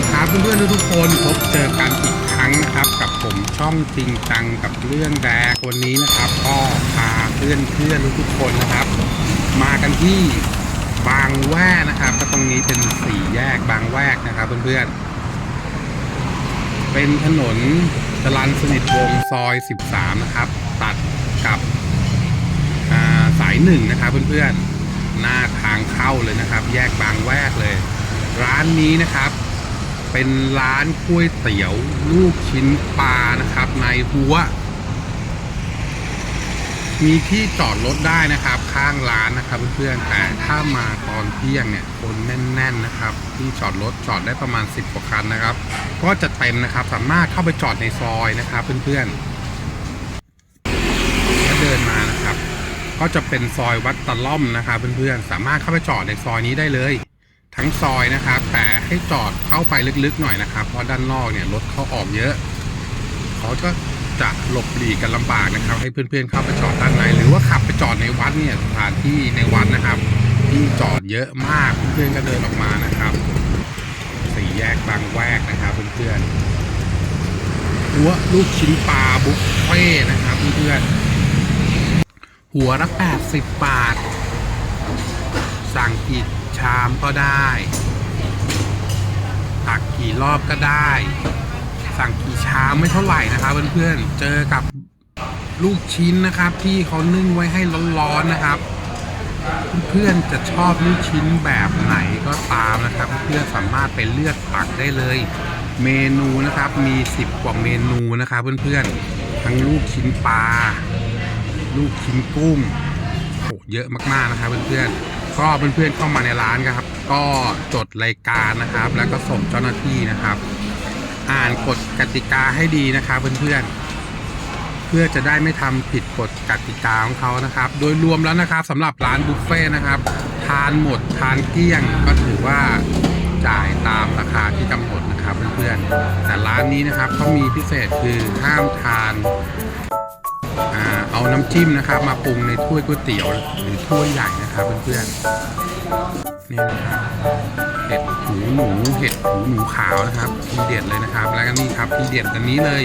ดีครับเพื่อนๆทุกคนพบเจอกันอีกครั้งนะครับ กับผมช่องจริงจังกับเรื่องแดกวันนี้นะครับก็พาเพื่อนเพื่อนๆทุกๆคนนะครับ มากันที่บางแวกนะครับก็ตรงนี้เป็นสี่แยกบางแวกนะครับ เพื่อนๆเป็นถนนจรันสนิทวงซอย 13 นะครับ ตัดกับาสายหนึ่งนะครับเพื่อนๆหน้าทางเข้าเลยนะครับ แยกบางแวกเลย ร้านนี้นะครับ เป็นร้านก๋วยเตี๋ยวลูกชิ้นปลานะครับ ในหัว มีที่จอดรถได้นะครับ ข้างร้านนะครับเพื่อนๆแต่ถ้ามาตอนเที่ยงเนี่ยคนแน่น ๆนะครับ ที่จอดรถจอดได้ประมาณ 10กว่าคันนะครับ ก็จะเต็มนะครับ สามารถเข้าไปจอดในซอยนะครับเพื่อนๆถ้าเดินมานะครับ ก็จะเป็นซอยวัดตะล่อมนะครับเพื่อนๆสามารถเข้าไปจอดในซอยนี้ได้เลย ทั้งซอยนะครับ แต่ให้จอดเข้าไปลึกๆหน่อยนะครับ เพราะด้านนอกเนี่ยรถเข้าออกเยอะ เขาก็จะหลบหลีกกันลำบากนะครับ ให้เพื่อนๆเข้าไปจอดด้านใน หรือว่าขับไปจอดในวัดเนี่ยสถานที่ในวัดนะครับ ที่จอดเยอะมากเพื่อนๆก็เดินออกมานะครับสี่แยกบางแวกนะครับเพื่อนๆหัวลูกชิ้นปลาบุฟเฟ่นะครับเพื่อนๆหัวละแปดสิบบาท สั่งกี่ ชามก็ได้ ตักกี่รอบก็ได้ สั่งกี่ชามไม่เท่าไหร่นะครับเพื่อนๆเจอกับลูกชิ้นนะครับที่เขานึ่งไว้ให้ร้อนๆนะครับ เพื่อนๆจะชอบลูกชิ้นแบบไหนก็ตามนะครับ เพื่อนๆสามารถไปเลือกตักได้เลย เมนูนะครับมี 10 กว่าเมนูนะครับเพื่อนๆทั้งลูกชิ้นปลาลูกชิ้นกุ้งโหเยอะมากๆนะครับเพื่อนๆ ก็เพื่อนๆเข้ามาในร้านครับ ก็จดรายการนะครับ แล้วก็ส่งเจ้าหน้าที่นะครับ อ่านกฎกติกาให้ดีนะครับเพื่อนๆเพื่อจะได้ไม่ทำผิดกฎกติกาของเขานะครับ โดยรวมแล้วนะครับสำหรับร้านบุฟเฟ่ต์นะครับ ทานหมดทานเกลี้ยงก็ถือว่าจ่ายตามราคาที่กำหนดนะครับเพื่อนๆแต่ร้านนี้นะครับเขามีพิเศษคือห้ามทานอ่า เอาน้ำจิ้มนะครับ มาปรุงในถ้วยก๋วยเตี๋ยว หรือถ้วยใหญ่นะครับเพื่อนๆนี่นะครับเห็ดหูหนูเห็ดหูหนูขาวนะครับทีเด็ดเลยนะครับ แล้วก็นี่ครับทีเด็ดอันนี้เลย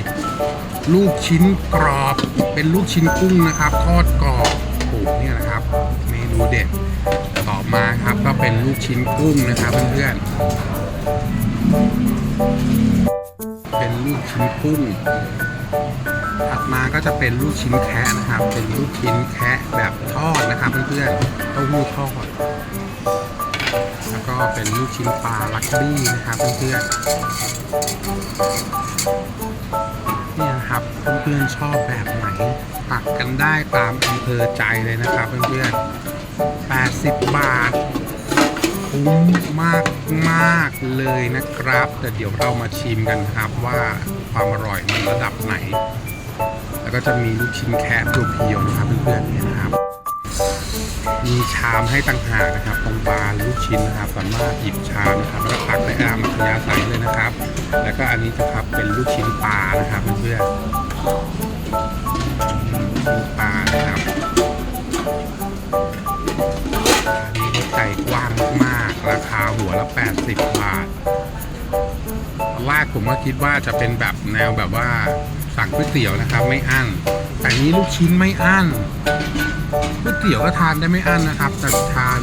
ลูกชิ้นกรอบเป็นลูกชิ้นกุ้งนะครับ ทอดกรอบโอ้เนี่ยนะครับ เมนูเด็ดต่อมาครับก็เป็นลูกชิ้นกุ้งนะครับเพื่อนๆเป็นลูกชิ้นกุ้ง ถัดมาก็จะเป็นลูกชิ้นแคะนะครับ เป็นลูกชิ้นแคะแบบทอดนะครับเพื่อนๆเต้าหู้ทอด แล้วก็เป็นลูกชิ้นปลาลักบี้นะครับเพื่อนๆเนี่ยนะครับเพื่อนๆชอบแบบไหนตักกันได้ตามอำเภอใจเลยนะครับเพื่อนๆ 80 บาทคุ้มมากมากเลยนะครับ แต่เดี๋ยวเรามาชิมกันครับว่าความอร่อยมันระดับไหน ก็จะมีลูกชิ้นแคะตัวเพียวนะครับเพื่อนๆเนี่ยนะครับ มีชามให้ต่างหากนะครับ ตรงบาลูกชิ้นนะครับสามารถหยิบชามนะครับแล้วก็ตักได้ตามัธยาศัยเลยนะครับ แล้วก็อันนี้นะครับเป็นลูกชิ้นปลานะครับเพื่อนๆลูกปลานะครับอันนี้ใจกว้างมากๆราคาหัวละ 80 บาทตอนแรกผมก็คิดว่าจะเป็นแบบแนวแบบว่า สั่งก๋วยเตี๋ยวนะครับ ไม่อั้นแต่นี้ลูกชิ้นไม่อั้นก๋วยเตี๋ยวก็ทานได้ไม่อั้นนะครับแต่ทาน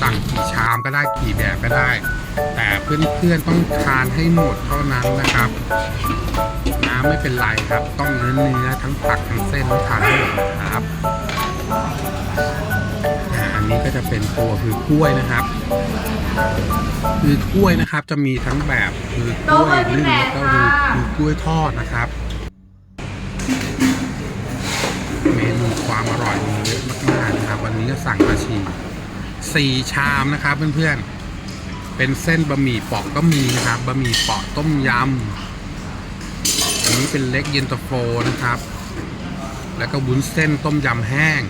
สั่งกี่ชามก็ได้กี่แบบก็ได้ แต่เพื่อนๆต้องทานให้หมดเท่านั้นนะครับ น้ำไม่เป็นไรครับ ต้องเนื้อเนื้อทั้งผักทั้งเส้นต้องทานให้หมดนะครับอ่าอันนี้ก็จะเป็นตัวคือกล้วยนะครับ คือกล้วยนะครับจะมีทั้งแบบคือกล้วยนึ่งแล้วก็คือคือกล้วยทอดนะครับ ความอร่อยมีเยอะมากๆนะครับ วันนี้ก็สั่งมาชีสี่ชามนะครับเพื่อนๆ เป็นเส้นบะหมี่ปาะก็มีนะครับบะหมี่ปาะต้มยำอันนี้เป็นเล็กเย็นตาโฟนะครับ แล้วก็วุ้นเส้นต้มยำแห้ง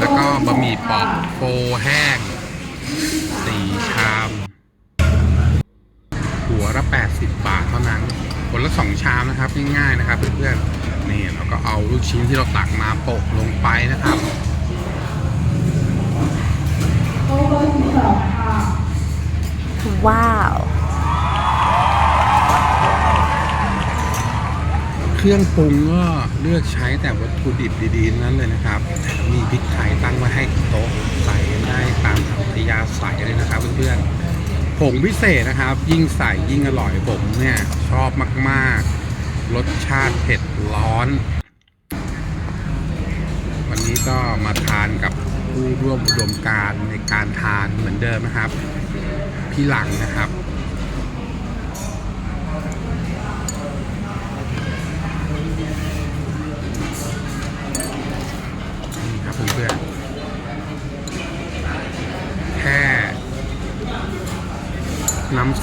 แล้วก็บะหมี่ปาะโฟแห้งสี่ชาม หัวละ80 บาทเท่านั้นคนละสองชามนะครับง่ายๆนะครับเพื่อนๆ นี่เราก็เอาลูกชิ้นที่เราตักมาโปะลงไปนะครับว้าว เครื่องปรุงก็เลือกใช้แต่วัตถุดิบดีๆ นั้นเลยนะครับ มีพริกไทยตั้งไว้ให้โต๊ะใส่ได้ตามธอัธยาใส่เลยนะครับเพื่อนๆผงพิเศษนะครับ ยิ่งใส่ยิ่งอร่อยผมเนี่ย ชอบมากๆ รสชาติเผ็ดร้อน วันนี้ก็มาทานกับผู้ร่วมอุดมการในการทานเหมือนเดิมนะครับ พี่หลังนะครับ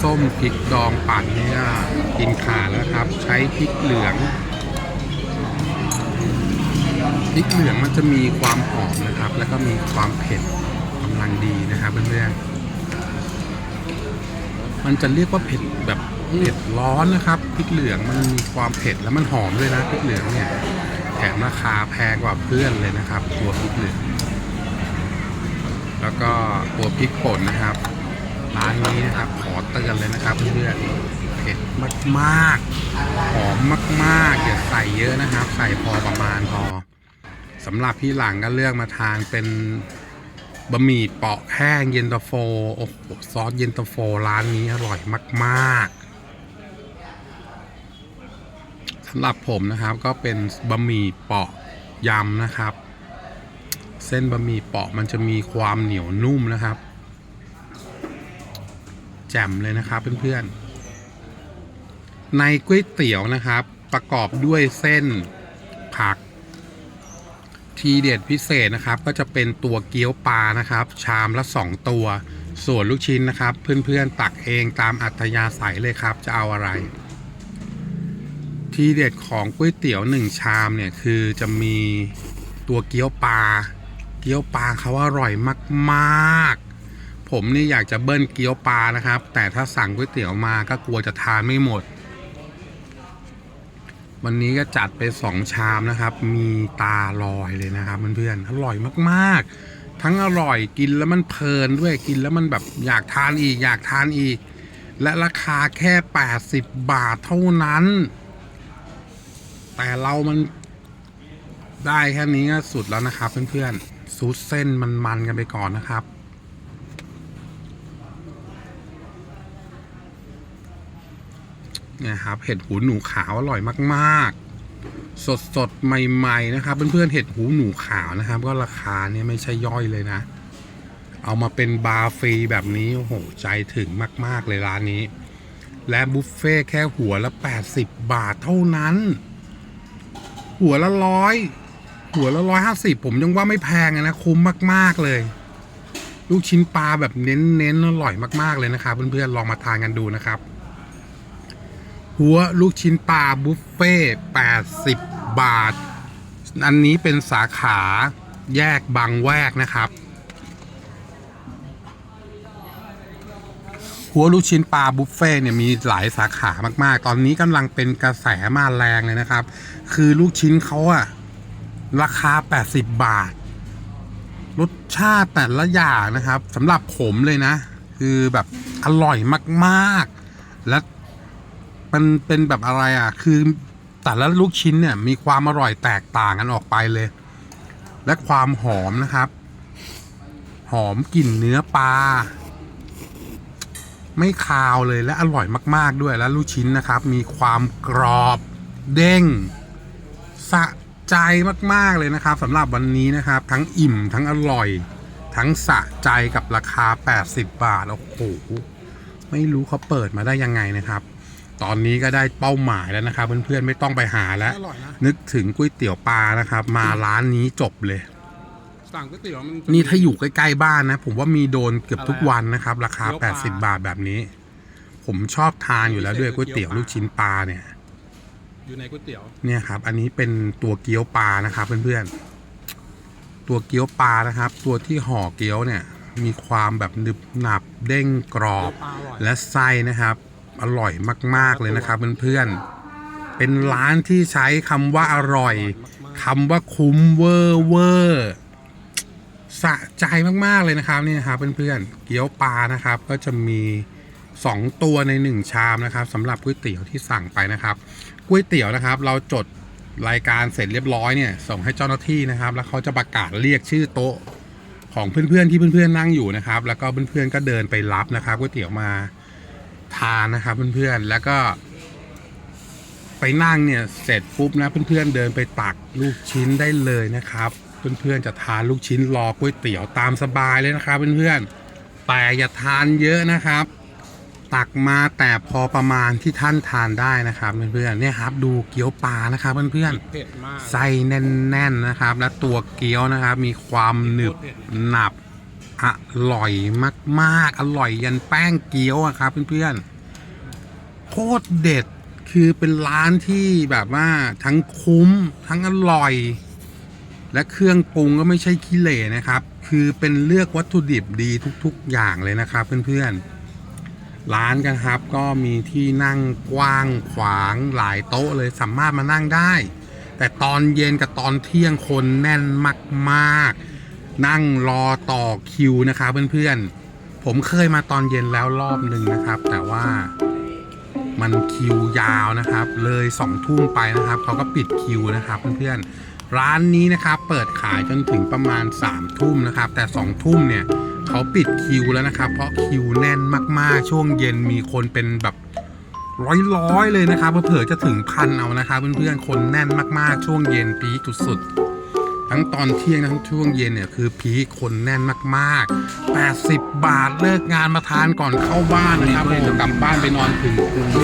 ส้มพริกดองปั่นเนี่ยกินขาดแล้วครับ ใช้พริกเหลืองพริกเหลืองมันจะมีความหอมนะครับ แล้วก็มีความเผ็ดกำลังดีนะครับเพื่อนๆมันจะเรียกว่าเผ็ดแบบเผ็ดร้อนนะครับพริกเหลืองมันมีความเผ็ดแล้วมันหอมด้วยนะพริกเหลืองเนี่ยแถมราคาแพงกว่าเพื่อนเลยนะครับ ตัวพริกเหลืองแล้วก็ตัวพริกป่นนะครับ ร้านนี้นะครับ ขอเตือนเลยนะครับเพื่อนๆเผ็ดมากๆหอมมากๆอย่าใส่เยอะนะครับ ใส่พอประมาณพอสำหรับพี่หลังก็เลือกมาทานเป็นบะหมี่เปาะแห้งเย็นตาโฟโอ้โหซอสเย็นตาโฟร้านนี้อร่อยมากๆสำหรับผมนะครับก็เป็นบะหมี่เปาะยำนะครับ เส้นบะหมี่เปาะมันจะมีความเหนียวนุ่มนะครับ จ่มเลยนะครับเพื่อนๆ ในก๋วยเตี๋ยวนะครับ ประกอบด้วยเส้นผัก ทีเด็ดพิเศษนะครับ ก็จะเป็นตัวเกี๊ยวปลานะครับ ชามละ 2 ตัว ส่วนลูกชิ้นนะครับ เพื่อนๆตักเองตามอัธยาศัยเลยครับ จะเอาอะไร ทีเด็ดของก๋วยเตี๋ยวหนึ่งชามเนี่ยคือจะมีตัวเกี๊ยวปลาเกี๊ยวปลาเขาอร่อยมาก ผมนี่อยากจะเบิ้ลเกี๊ยวปลานะครับ แต่ถ้าสั่งก๋วยเตี๋ยวมาก็กลัวจะทานไม่หมด วันนี้ก็จัดไปสองชามนะครับ มีตาลอยเลยนะครับเพื่อนๆอร่อยมากๆ ทั้งอร่อยกินแล้วมันเพลินด้วยกินแล้วมันแบบอยากทานอีกอยากทานอีก และราคาแค่ 80 บาทเท่านั้น แต่เรามันได้แค่นี้ก็สุดแล้วนะครับเพื่อนๆซูดเส้นมันมันๆกันไปก่อนนะครับ นี่ยครับเห็ดหูหนูขาวอร่อยมากๆ สดสดใหม่ ๆ นะครับ เพื่อนๆเห็ดหูหนูขาวนะครับ ก็ราคาเนี่ยไม่ใช่ย่อยเลยนะ เอามาเป็นบาร์ฟรีแบบนี้โอ้โหใจถึงมาก ๆ เลยร้านนี้ และบุฟเฟ่แค่หัวละ 80 บาทเท่านั้น หัวละร้อยหัวละร้อยห้าสิบผมยังว่าไม่แพงอะนะคุ้มมาก ๆ เลย ลูกชิ้นปลาแบบเน้นๆอร่อยมาก ๆ เลยนะครับ เพื่อนๆลองมาทานกันดูนะครับ หัวลูกชิ้นปลาบุฟเฟ่80 บาท อันนี้เป็นสาขาแยกบางแวกนะครับ หัวลูกชิ้นปลาบุฟเฟ่เนี่ยมีหลายสาขามากๆ ตอนนี้กำลังเป็นกระแสมาแรงเลยนะครับ คือลูกชิ้นเขาอะราคา 80 บาท รสชาติแต่ละอย่างนะครับสำหรับผมเลยนะ คือแบบอร่อยมากๆ และ มันเป็นแบบอะไรอะ คือแต่ละลูกชิ้นเนี่ยมีความอร่อยแตกต่างกันออกไปเลย และความหอมนะครับ หอมกลิ่นเนื้อปลา ไม่คาวเลยและอร่อยมาก ๆด้วยและลูกชิ้นนะครับ มีความกรอบเด้งสะใจมาก ๆ เลยนะครับสำหรับวันนี้นะครับ ทั้งอิ่มทั้งอร่อย ทั้งสะใจกับราคา 80 บาท โอ้โห ไม่รู้เขาเปิดมาได้ยังไงนะครับ ตอนนี้ก็ได้เป้าหมายแล้วนะครับ เพื่อนๆไม่ต้องไปหาแล้ว อร่อยนะ นึกถึงก๋วยเตี๋ยวปลานะครับ มาร้านนี้จบเลย สั่งก๋วยเตี๋ยวมันจะ นี่ถ้าอยู่ใกล้ๆบ้านนะ ผมว่ามีโดนเกือบทุกอะไรอะวันนะครับ ราคา เกี๊ยวปลา 80 บาทแบบนี้ ผมชอบทานอยู่แล้วด้วยก๋วยเตี๋ยวลูกชิ้นปลาเนี่ย อยู่ในก๋วยเตี๋ยว เนี่ยครับ อันนี้เป็นตัวเกี๊ยวปลานะครับเพื่อนๆ ตัวเกี๊ยวปลานะครับ ตัวที่ห่อเกี๊ยวเนี่ย มีความแบบหนึบหนับเด้งกรอบ เกี๊ยวปลาอร่อย และไส้นะครับ อร่อยมาก ๆ เลยนะครับเพื่อนๆ เป็นร้านที่ใช้คำว่าอร่อยคำว่าคุ้มเวอร์เวอร์สะใจมาก ๆ เลยนะครับนี่นะครับเพื่อนๆ เกี๊ยวปลานะครับ ก็จะมีสองตัวในหนึ่งชามนะครับสำหรับก๋วยเตี๋ยวที่สั่งไปนะครับก๋วยเตี๋ยวนะครับ เราจดรายการเสร็จเรียบร้อยเนี่ยส่งให้เจ้าหน้าที่นะครับ แล้วเขาจะประกาศเรียกชื่อโต๊ะของเพื่อนๆที่เพื่อนๆนั่งอยู่นะครับ แล้วก็เพื่อนๆก็เดินไปรับนะครับก๋วยเตี๋ยวมา ทานนะครับเพื่อนๆแล้วก็ ไปนั่งเนี่ยเสร็จปุ๊บนะเพื่อนๆเดินไปตักลูกชิ้นได้เลยนะครับ เพื่อนๆจะทานลูกชิ้นรอก๋วยเตี๋ยวตามสบายเลยนะครับ เพื่อนๆแต่อย่าทานเยอะนะครับ ตักมาแต่พอประมาณที่ท่านทานได้นะครับเพื่อนๆเนี่ยครับดูเกี๊ยวปลานะครับเพื่อนๆเผ็ดมากไส้แน่นๆนะครับ และตัวเกี๊ยวนะครับ มีความหนึบหนับ อร่อยมากๆ อร่อยยันแป้งเกี๊ยวอะครับเพื่อนๆ โคตรเด็ดคือเป็นร้านที่แบบว่าทั้งคุ้มทั้งอร่อย และเครื่องปรุงก็ไม่ใช่ขี้เหร่นะครับ คือเป็นเลือกวัตถุดิบดีทุกๆอย่างเลยนะครับเพื่อนๆ ร้านกันครับก็มีที่นั่งกว้างขวางหลายโต๊ะเลยสามารถมานั่งได้ แต่ตอนเย็นกับตอนเที่ยงคนแน่นมากๆ นั่งรอต่อคิวนะครับเพื่อนๆ ผมเคยมาตอนเย็นแล้วรอบหนึ่งนะครับ แต่ว่ามันคิวยาวนะครับ เลยสองทุ่มไปนะครับเขาก็ปิดคิวนะครับเพื่อนๆ ร้านนี้นะครับเปิดขายจนถึงประมาณ3ามทุ่มนะครับ แต่2องทุ่มเนี่ยเขาปิดคิวแล้วนะครับ เพราะคิวแน่นมากๆ ช่วงเย็นมีคนเป็นแบบร้อยๆเลยนะครับเผื่อจะถึงพันเอานะครับเพื่อนๆคนแน่นมากๆช่วงเย็นพีคสุด ทั้งตอนเที่ยงทั้งช่วงเย็นเนี่ยคือพีคคนแน่นมากๆ 80 บาทเลิกงานมาทานก่อนเข้าบ้านนะครับผมกลับบ้านไปนอนถึง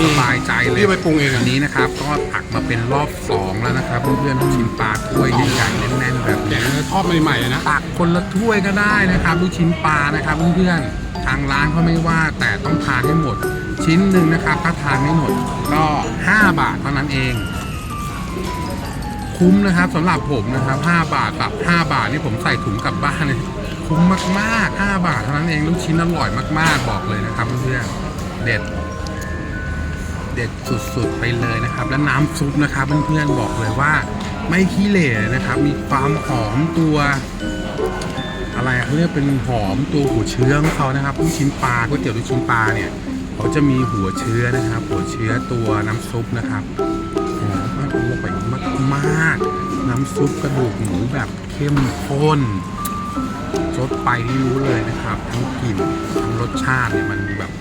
สบายใจเลยพี่ไปปรุงเองอัอะนนี้นะครับ ก็ตักมาเป็นรอบสองแล้วนะครับ เพื่อนๆลูกชิ้นปลาถ้วยใหญ่ๆแน่นๆแบบแกนี้งทอดใหม่ๆเลยนะตักคนละถ้วยก็ได้นะครับลูกชิ้นปลานะครับเพื่อนๆทางร้านเขาไม่ว่าแต่ต้องทานให้หมด ชิ้นหนึ่งนะครับถ้าทานไม่หมดก็ 5 บาทเท่านั้นเอง คุ้มนะครับสำหรับผมนะครับ 5 บาทกับ 5 บาทนี่ผมใส่ถุงกลับบ้านเลยคุ้มมากๆ 5 บาทเท่านั้นเองลูกชิ้นอร่อยมาก ๆ บอกเลยนะครับเพื่อนๆเด็ด เด็ดสุดๆไปเลยนะครับ และน้ำซุปนะครับเพื่อนๆบอกเลยว่าไม่ขี้เหร่นะครับ มีความหอมตัว อะไรเขาเรียกเป็นหอมตัวหัวเชื้อของเขานะครับลูกชิ้นปลาก๋วยเตี๋ยวลูกชิ้นปลาเนี่ยเขาจะมีหัวเชื้อนะครับ หัวเชื้อตัวน้ำซุปนะครับ มาก น้ำซุปกระดูกหมูแบบเข้มข้นซดไปนี่รู้เลยนะครับ ทั้งกลิ่นทั้งรสชาติเนี่ยมันแบบ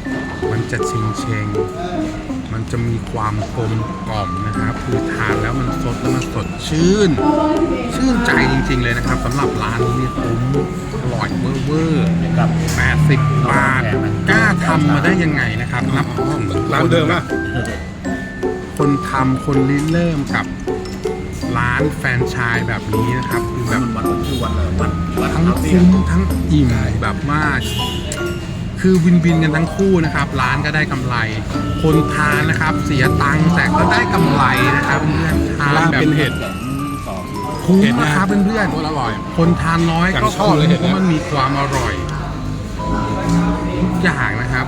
มันจะเชงเชงมันจะมีความกลมกล่อมนะครับ คือทานแล้วมันสดแล้วมันสดชื่น ชื่นใจจริง ๆ เลยนะครับสำหรับร้านนี้เนี่ยคุ้มอร่อยเวอร์เวอร์กับ80 บาทกล้าทำมาได้ยังไงนะครับนับถึงร้านเดิมอะ คนทำคนริเริ่มกับร้านแฟรนไชายแบบนี้นะครับคือแบบวัดชื่อวัดอะไรวัดวัดทั้งน้ำเสียคุ้มทั้งอิ่มแบบว่าคือวินวินกันทั้งคู่นะครับ ร้านก็ได้กำไร คนทานนะครับ เสียตังค์แต่ก็ได้กำไรนะครับเพื่อนๆทานร้านแบบเป็นเห็ดสองคุ้มเห็นนะนะครับเพื่อนโคตรอร่อยๆคนทานน้อยอย่างก็ชอบคุ้มเลยเห็นเพไหมราะมันมีความอร่อยทุกอย่างนะครับ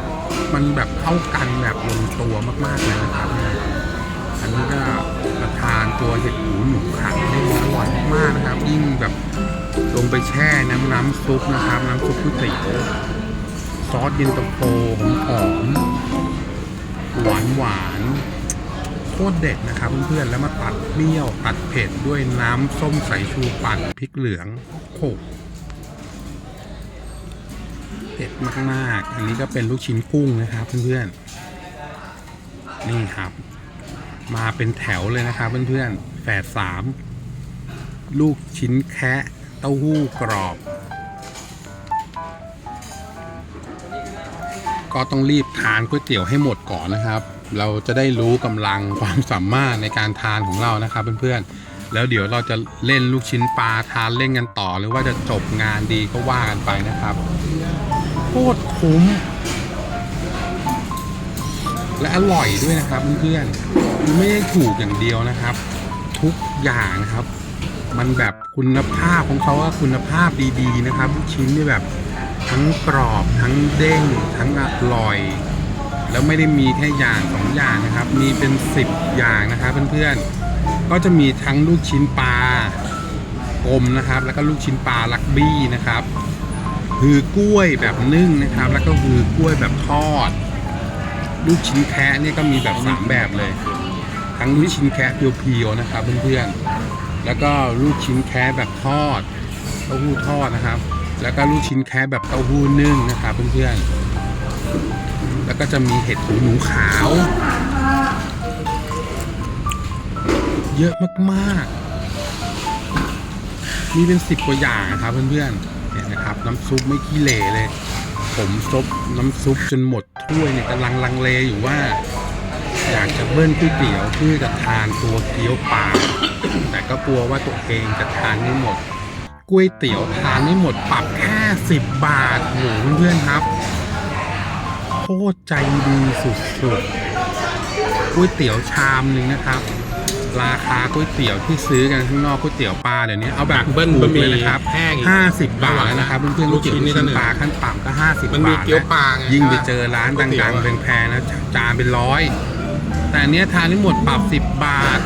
มันแบบเข้ากันแบบลงตัวมากๆเลยนะครับเนี้ก็ประทานตัวเห็ดหูหนูขังนี่อร่อยมากนะครับ ยิ่งแบบลงไปแช่น้ำน้ำซุปนะครับ น้ำซุปก๋วยเตี๋ยวซอสเย็นตาโฟหอมหวานหวานโคตรเด็ดนะครับเพื่อนๆ แล้วมาตัดเปรี้ยวตัดเผ็ดด้วยน้ำส้มสายชูปั่นพริกเหลืองโขกเผ็ดมากๆ อันนี้ก็เป็นลูกชิ้นกุ้งนะครับเพื่อนๆ นี่ครับ มาเป็นแถวเลยนะครับเพื่อนๆแฝดสามลูกชิ้นแคะเต้าหู้กรอบ ก็ต้องรีบทานก๋วยเตี๋ยวให้หมดก่อนนะครับ เราจะได้รู้กำลังความสามารถในการทานของเรานะครับเพื่อนๆ แล้วเดี๋ยวเราจะเล่นลูกชิ้นปลาทานเล่นกันต่อ หรือว่าจะจบงานดีก็ว่ากันไปนะครับโคตรคุ้ม และอร่อยด้วยนะครับเพื่อนๆไม่ได้ถูกอย่างเดียวนะครับ ทุกอย่างนะครับ มันแบบคุณภาพของเขาว่าคุณภาพดีๆนะครับลูกชิ้นนี่แบบทั้งกรอบทั้งเด้ง ทั้งอร่อย แล้วไม่ได้มีแค่อย่างสองอย่างนะครับ มีเป็นสิบอย่างนะครับเพื่อนๆก็จะมีทั้งลูกชิ้นปลากลมนะครับ แล้วก็ลูกชิ้นปลาลักบี้นะครับหือกล้วยแบบนึ่งนะครับ แล้วก็หือกล้วยแบบทอด ลูกชิ้นแคะนี่ก็มีแบบสามแบบเลย ทั้งลูกชิ้นแคะเพียวๆนะครับเพื่อนๆ แล้วก็ลูกชิ้นแคะแบบทอดเต้าหู้ทอดนะครับ แล้วก็ลูกชิ้นแคะแบบเต้าหู้นึ่งนะครับเพื่อนๆ แล้วก็จะมีเห็ดหูหนูขาว เยอะมากๆ มีเป็นสิบกว่าอย่างนะครับเพื่อนๆ เนี่ยนะครับน้ำซุปไม่ขี้เหร่เลย ผมซบน้ำซุปจนหมดถ้วยเนี่ยกำลังลังเลอยู่ว่า อยากจะเบิ้ลก๋วยเตี๋ยวเพื่อจะทานตัวเกี๊ยวปลาแต่ก็กลัวว่าตัวเองจะทานไม่หมดก๋วยเตี๋ยวทานไม่หมดปรับแค่สิบบาทโอ้โหเพื่อนครับโคตรใจดีสุดๆก๋วยเตี๋ยวชามหนึ่งนะครับ ราคาก๋วยเตี๋ยวที่ซื้อกันข้างนอกก๋วยเตี๋ยวปลาเดี๋ยวนี้เอาแบบเบิ้ลถูบะกหมี่เลยนะครับแห้งอีกห้าสิบบาทแล้วนะครับเพื่อนๆลูลูกกชิ้ชิ้นนนี่นี่ก็ก็หนึ่งปลาขั้นต่ำก็ห้าสิบมันมีบาทเกี๊ยวนะปลาไงยิ่งไปเจอร้านก๋วยเตี๋ยวดังอะๆแพงๆนะจานเป็นร้อยแต่อันเนี้ยทานไม่หมดปรับสิบบาท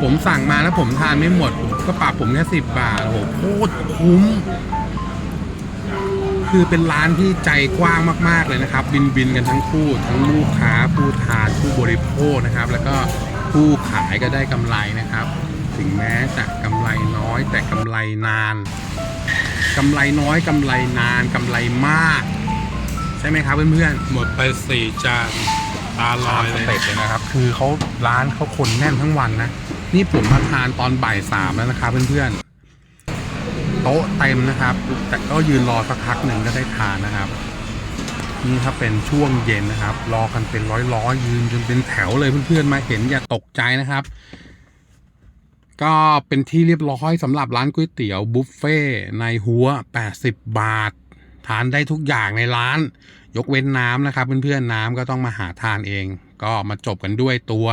ผมสั่งมาแล้วผมทานไม่หมดก็ปรับผมแค่สิบบาทโอ้โหโคตรคุ้มคือเป็นร้านที่ใจกว้างมาก ๆ เลยนะครับ บินบินกันทั้งคู่ ทั้งลูกค้าผู้ทานผู้บริโภคนะครับ แล้วก็ผู้ ขายก็ได้กำไรนะครับ ถึงแม้จะกำไรน้อยแต่กำไรนานกำไรน้อยกำไรนานกำไรมาก ใช่ไหมครับเพื่อนๆหมดไปสี่จานตาลอยเลยสเต็ปเลยนะครับ คือเขาร้านเขาคนแน่นทั้งวันนะ นี่ผมมาทานตอนบ่ายสามแล้วนะครับเพื่อนๆโต๊ะเต็มนะครับ แต่ก็ยืนรอสักพักหนึ่งก็ได้ทานนะครับ นี่ถ้าเป็นช่วงเย็นนะครับ รอกันเป็นร้อยๆยืนจนเป็นแถวเลยเพื่อนๆมาเห็นอย่าตกใจนะครับ ก็เป็นที่เรียบร้อยสำหรับร้านก๋วยเตี๋ยวบุฟเฟ่ในหัว 80 บาท ทานได้ทุกอย่างในร้าน ยกเว้นน้ำนะครับ เพื่อนๆน้ำก็ต้องมาหาทานเอง ก็มาจบกันด้วยตัว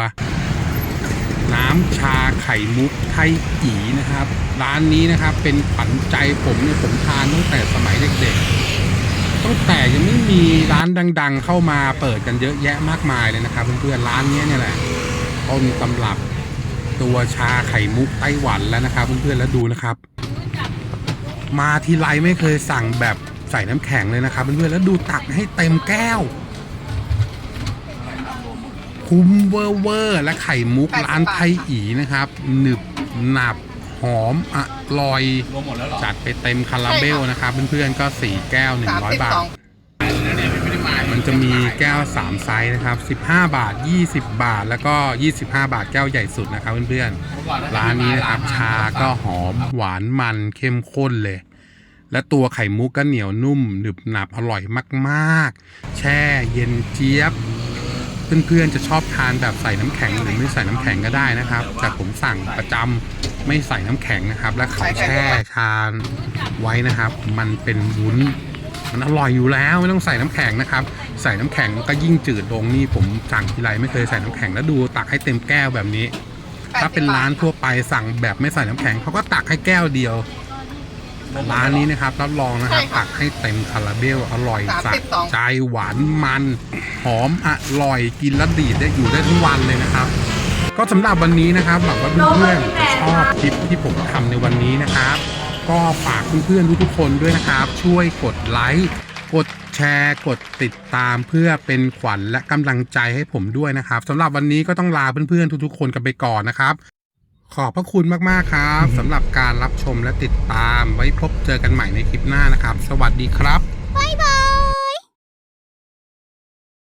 น้ำชาไข่มุกไทยอีนะครับ ร้านนี้นะครับเป็นขวัญใจผมเนี่ยผมทานตั้งแต่สมัยเด็กๆ ตั้งแต่ยังไม่มีร้านดัง ๆ เข้ามาเปิดกันเยอะแยะมากมายเลยนะครับเพื่อนๆร้านนี้เนี่ยแหละต้นตำรับตัวชาไข่มุกไต้หวันแล้วนะครับเพื่อนๆแล้วดูนะครับ มาทีไรไม่เคยสั่งแบบใส่น้ำแข็งเลยนะครับเพื่อนๆแล้วดูตักให้เต็มแก้ว คุ้มเวอร์เวอร์และไข่มุกร้านไทยอีนะครับ หนึบหนับ หอมอร่อยรวมหมดแล้วเหรอจัดไปเต็มคาราเบลนะครับเพื่อนๆก็ 4 แก้ว 100 บาท มันจะมีแก้ว 3 ไซส์นะครับ 15 บาท 20 บาท แล้วก็ 25 บาทแก้วใหญ่สุดนะครับเพื่อนๆ ร้านนี้นะครับชาก็หอมหวานมันเข้มข้นเลย และตัวไข่มุกก็เหนียวนุ่มหนึบหนับอร่อยมากๆ แช่เย็นเจี๊ยบเพื่อนๆจะชอบทานแบบใส่น้ำแข็งหรือไม่ใส่น้ำแข็งก็ได้นะครับ แต่ผมสั่งประจำ ไม่ใส่น้ำแข็งนะครับ และเขาแช่ชาไว้นะครับ มันเป็นวุ้นมันอร่อยอยู่แล้วไม่ต้องใส่น้ำแข็งนะครับ ใส่น้ำแข็งก็ยิ่งจืดลงนี่ผมสั่งทีไรไม่เคยใส่น้ำแข็งแล้วดูตักให้เต็มแก้วแบบนี้ ถ้าเป็นร้านทั่วไปสั่งแบบไม่ใส่น้ำแข็งเขาก็ตักให้แก้วเดียวร้านนี้นะครับรับรองนะครับตักให้เต็มคาราเบลอร่อยสะใจหวานมันหอมอร่อยกินแล้วดีดได้อยู่ได้ทั้งวันเลยนะครับ ก็สำหรับวันนี้นะครับหวังว่าเพื่อนๆจะชอบคลิปที่ผมทำในวันนี้นะครับ ก็ฝากเพื่อนๆทุกๆคนด้วยนะครับ ช่วยกดไลค์กดแชร์กดติดตามเพื่อเป็นขวัญและกำลังใจให้ผมด้วยนะครับสำหรับวันนี้ก็ต้องลาเพื่อนๆทุกๆ คนกันไปก่อนนะครับ ขอบพระคุณมากๆครับสำหรับการรับชมและติดตามไว้พบเจอกันใหม่ในคลิปหน้านะครับ สวัสดีครับ